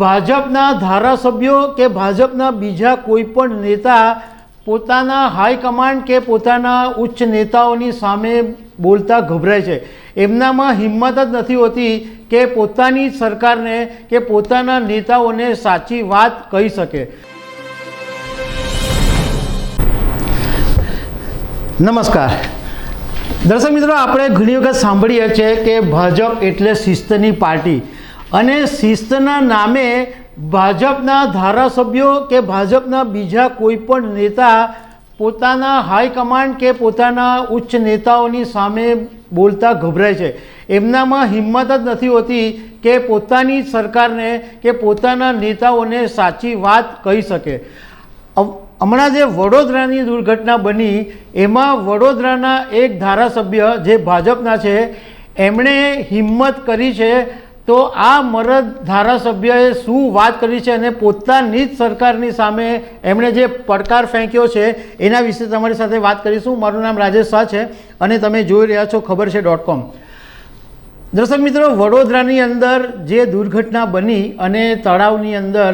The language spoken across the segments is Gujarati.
ભાજપના ધારાસભ્યો કે ભાજપના બીજા કોઈ પણ નેતા પોતાના હાઈકમાન્ડ કે પોતાના ઉચ્ચ નેતાઓની સામે બોલતા ગભરાય છે. એમનામાં હિંમત જ નથી હોતી કે પોતાની સરકારને કે પોતાના નેતાઓને સાચી વાત કહી શકે. નમસ્કાર. દર્શક મિત્રો, આપણે ઘણી વખત સાંભળીએ છીએ કે ભાજપ એટલે શિસ્તની પાર્ટી. અને શિસ્તના નામે ભાજપના ધારાસભ્યો કે ભાજપના બીજા કોઈ પણ નેતા પોતાના હાઈકમાન્ડ કે પોતાના ઉચ્ચ નેતાઓની સામે બોલતા ગભરાય છે. એમનામાં હિંમત જ નથી હોતી કે પોતાની સરકારને કે પોતાના નેતાઓને સાચી વાત કહી શકે. હમણાં જે વડોદરાની દુર્ઘટના બની, એમાં વડોદરાના એક ધારાસભ્ય જે ભાજપના છે, એમણે હિંમત કરી છે તો આ મરદ ધારાસભ્યએ શું વાત કરી છે અને પોતાની જ સરકારની સામે એમણે જે પડકાર ફેંક્યો છે, એના વિશે તમારી સાથે વાત કરીશું. મારું નામ રાજેશ શાહ છે અને તમે જોઈ રહ્યા છો ખબર છે ડોટ કોમ. દર્શક મિત્રો, વડોદરાની અંદર જે દુર્ઘટના બની અને તળાવની અંદર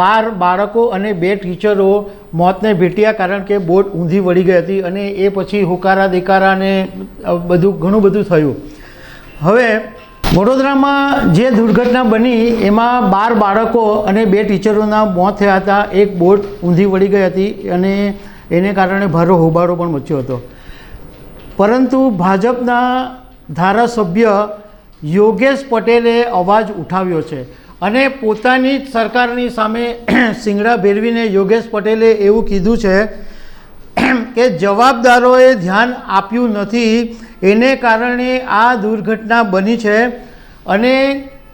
બાર બાળકો અને બે ટીચરો મોતને ભેટ્યા કારણ કે બોટ ઊંધી વળી ગઈ હતી અને એ પછી હુકારા દેકારા ને બધું ઘણું બધું થયું. હવે વડોદરામાં જે દુર્ઘટના બની, એમાં બાર બાળકો અને બે ટીચરોના મોત થયા હતા. એક બોટ ઊંધી વળી ગઈ હતી અને એને કારણે ભારો હોબાળો પણ મચ્યો હતો. પરંતુ ભાજપના ધારાસભ્ય યોગેશ પટેલે અવાજ ઉઠાવ્યો છે અને પોતાની સરકારની સામે સિંગડા ભેરવીને યોગેશ પટેલે એવું કીધું છે કે જવાબદારોએ ધ્યાન આપ્યું નથી, એને કારણે આ દુર્ઘટના બની છે અને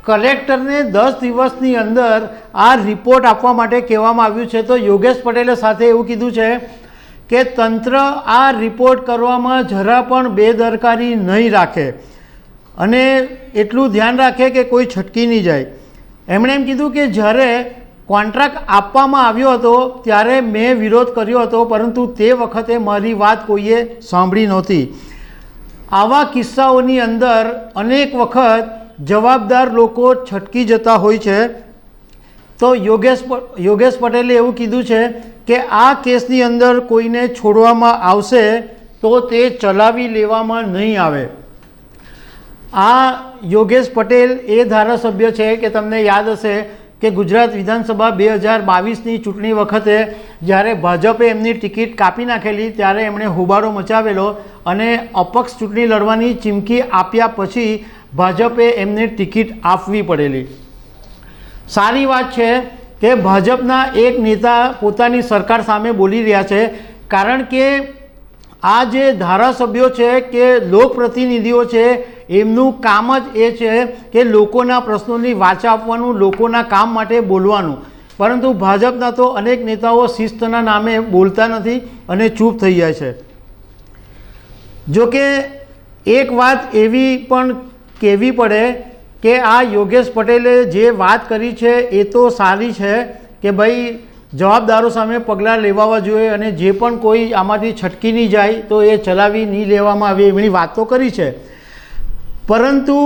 કલેક્ટરને દસ દિવસની અંદર આ રિપોર્ટ આપવા માટે કહેવામાં આવ્યું છે. તો યોગેશ પટેલે સાથે એવું કીધું છે કે તંત્ર આ રિપોર્ટ કરવામાં જરા પણ બેદરકારી નહીં રાખે અને એટલું ધ્યાન રાખે કે કોઈ છટકી નહીં જાય. એમણે એમ કીધું કે જ્યારે કોન્ટ્રાક્ટ આપવામાં આવ્યો હતો ત્યારે મેં વિરોધ કર્યો હતો, પરંતુ તે વખતે મારી વાત કોઈએ સાંભળી નહોતી. આવા કિસ્સાઓની અંદર અનેક વખત જવાબદાર લોકો છટકી જતા હોય છે. તો યોગેશ યોગેશ પટેલે એવું કીધું છે કે આ કેસની અંદર કોઈને છોડવામાં આવશે તો તે ચલાવી લેવામાં નહીં આવે. આ યોગેશ પટેલ એ ધારાસભ્ય છે કે તમને યાદ હશે કે ગુજરાત વિધાનસભા બે હજાર બાવીસની ચૂંટણી વખતે જ્યારે ભાજપે એમની ટિકિટ કાપી નાખેલી, ત્યારે એમણે હોબાળો મચાવેલો અને અપક્ષ ચૂંટણી લડવાની ચીમકી આપ્યા પછી ભાજપે એમને ટિકિટ આપવી પડેલી. સારી વાત છે કે ભાજપના એક નેતા પોતાની સરકાર સામે બોલી રહ્યા છે, કારણ કે આ જે ધારાસભ્યો છે કે લોકપ્રતિનિધિઓ છે, એમનું કામ જ એ છે કે લોકોના પ્રશ્નોની વાચા આપવાનું, લોકોના કામ માટે બોલવાનું. પરંતુ ભાજપના તો અનેક નેતાઓ શિસ્તના નામે બોલતા નથી અને ચૂપ થઈ જાય છે. જોકે એક વાત એવી પણ કહેવી પડે કે આ યોગેશ પટેલે જે વાત કરી છે એ તો સારી છે કે ભાઈ જવાબદારો સામે પગલાં લેવાવા જોઈએ અને જે પણ કોઈ આમાંથી છટકી નહીં જાય તો એ ચલાવી નહીં લેવામાં આવે એમની વાત કરી છે. પરંતુ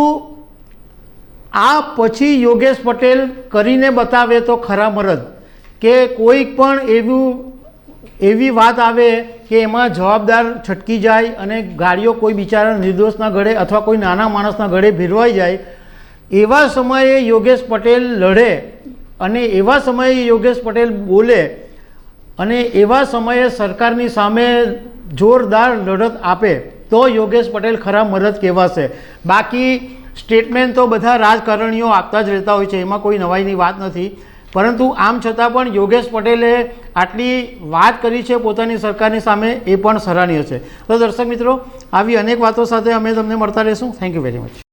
આ પછી યોગેશ પટેલ કરીને બતાવે તો ખરા મરદ કે કોઈ પણ એવું, એવી વાત આવે કે એમાં જવાબદાર છટકી જાય અને ગાડીઓ કોઈ બિચારા નિર્દોષના ગળે અથવા કોઈ નાના માણસના ઘડે ભેરવાઈ જાય, એવા સમયે યોગેશ પટેલ લડે અને એવા સમયે યોગેશ પટેલ બોલે અને એવા સમયે સરકારની સામે જોરદાર લડત આપે, તો યોગેશ પટેલ ખરા મરદ કહેવાશે. બાકી સ્ટેટમેન્ટ તો બધા રાજકારણીઓ આપતા જ રહેતા હોય છે, એમાં કોઈ નવાઈની વાત નથી. પરંતુ આમ છતાં પણ યોગેશ પટેલે આટલી વાત કરી છે પોતાની સરકારની સામે, એ પણ સરાહનીય છે. તો દર્શક મિત્રો, આવી અનેક વાતો સાથે અમે તમને મળતા રહીશું. Thank you very much